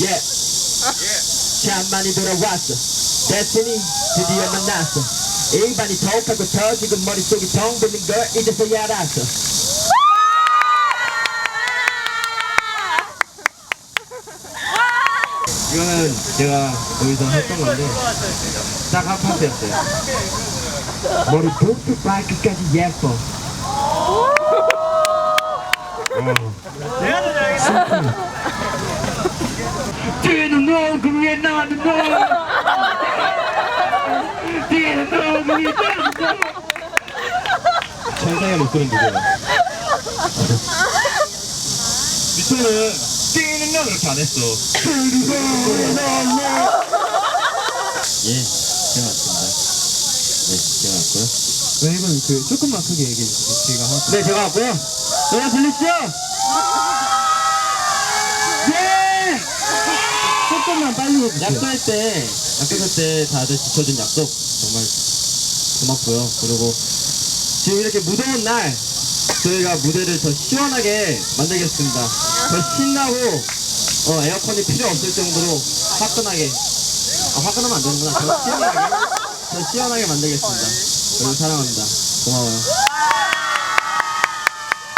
예. 참 많이 돌아왔어. 데스티니 드디어 만났어. 일반이 톡하고 터지고 머릿속이 텅 비는 걸 이제서야 알았어. 이거는 제가 거기서 했던 건데 딱 한 파트였어요. 머리부터 발끝까지 예뻐. 뒤에는 너, 그 위에 나는 너. 뒤에는 너, 그 위에 나는 너. 천상의 목소리는 누구야? 미소는 뛰는 건 그렇게 안 했어. 예, 제가 왔습니다. 네, 제가 왔고요. 웨이브는 그 조금만 크게 얘기해 주세요. 제가 한 네, 제가 왔고요. 노래 들리시죠? 예! 조금만 빨리. 약속할 때, 약속할 때 다들 지켜준 약속 정말 고맙고요. 그리고 지금 이렇게 무더운 날 저희가 무대를 더 시원하게 만들겠습니다. 더 신나고 어, 에어컨이 필요 없을 정도로 화끈하게 아, 화끈하면 안 되는구나. 더 시원하게 더 시원하게 만들겠습니다. 여러분 사랑합니다. 고마워요.